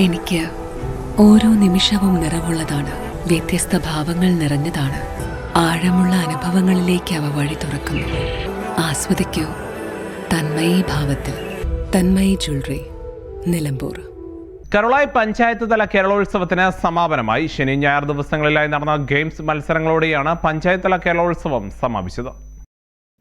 എനിക്ക് ഓരോ നിമിഷവും നിറവുള്ളതാണ്. വ്യത്യസ്ത ഭാവങ്ങൾ നിറഞ്ഞതാണ്. ആഴമുള്ള അനുഭവങ്ങളിലേക്ക് അവ വഴി തുറക്കുന്നു. ആസ്വദിക്കൂ. തന്മയി ഭാവത്തിൽ. തന്മയി ജ്വല്ലറി. നിലമ്പൂർ. കരുളായി പഞ്ചായത്ത് തല കേരളോത്സവത്തിന് സമാപനമായി ശനി ഞായർ ദിവസങ്ങളിലായി നടന്ന ഗെയിംസ് മത്സരങ്ങളോടെയാണ് പഞ്ചായത്ത് തല കേരളോത്സവം സമാപിച്ചത്.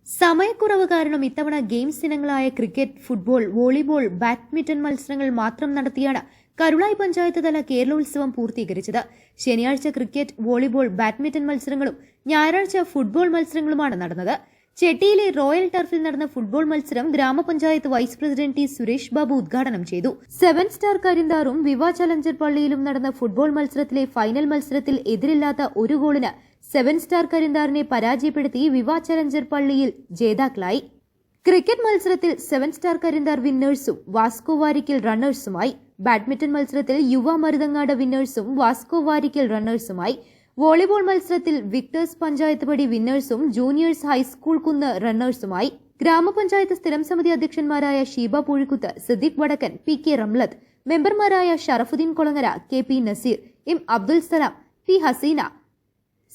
സമയക്കുറവ് കാരണം ഇത്തവണ ഗെയിംസ് ഇനങ്ങളായ ക്രിക്കറ്റ് ഫുട്ബോൾ വോളിബോൾ ബാഡ്മിന്റൺ മത്സരങ്ങൾ മാത്രം നടത്തിയാണ് കരുളായി പഞ്ചായത്ത് തല കേരളോത്സവം പൂർത്തീകരിച്ചത്. ശനിയാഴ്ച ക്രിക്കറ്റ് വോളിബോൾ ബാഡ്മിന്റൺ മത്സരങ്ങളും ഞായറാഴ്ച ഫുട്ബോൾ മത്സരങ്ങളുമാണ് നടന്നത്. ചെട്ടിയിലെ റോയൽ ടർഫിൽ നടന്ന ഫുട്ബോൾ മത്സരം ഗ്രാമപഞ്ചായത്ത് vice president T Suresh Babu ഉദ്ഘാടനം ചെയ്തു. സെവൻ സ്റ്റാർ കരിന്താറും വിവ ചലഞ്ചർ പള്ളിയിലും നടന്ന ഫുട്ബോൾ മത്സരത്തിലെ ഫൈനൽ മത്സരത്തിൽ എതിരില്ലാത്ത ഒരു ഗോളിന് സെവൻ സ്റ്റാർ കരിന്താറിനെ പരാജയപ്പെടുത്തി വിവാ ചലഞ്ചർ പള്ളിയിൽ ജേതാക്കളായി. ക്രിക്കറ്റ് മത്സരത്തിൽ സെവൻ സ്റ്റാർ കരിന്താർ വിന്നേഴ്സും വാസ്കോ വാരിക്കൽ റണ്ണേഴ്സുമായി. ബാഡ്മിന്റൺ മത്സരത്തിൽ യുവ മരുതങ്ങാട് വിന്നേഴ്സും വാസ്കോ വാരിക്കൽ റണ്ണേഴ്സുമായി. വോളിബോൾ മത്സരത്തിൽ വിക്ടേഴ്സ് പഞ്ചായത്ത് പടി വിന്നേഴ്സും ജൂനിയേഴ്സ് ഹൈസ്കൂൾ കുന്ന് റണ്ണേഴ്സുമായി. ഗ്രാമപഞ്ചായത്ത് സ്ഥിരം സമിതി അധ്യക്ഷന്മാരായ ഷീബ പൂഴിക്കുത്ത് സിദ്ദിഖ് വടക്കൻ പി കെ റംലത്ത്. മെമ്പർമാരായ Sharafudheen Kolangara K P Naseer M Abdul Salam P Haseena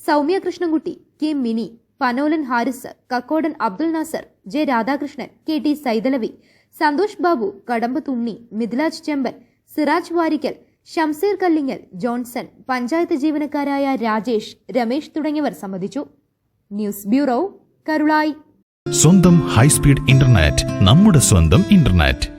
Soumya Krishnankutty K Mini Panolan Haris Kakkodan Abdul Nasar J Radhakrishnan K T Saithalavi Santhosh Babu Kadamb Thunni Mithilaj Chemban Siraj Varikkal Shamseer Kallingal Johnson panchayat ജീവനക്കാരായ Rajesh Ramesh തുടങ്ങിയവർ സംബന്ധിച്ചു. News bureau Karulai. സ്വന്തം high speed internet നമ്മുടെ സ്വന്തം internet.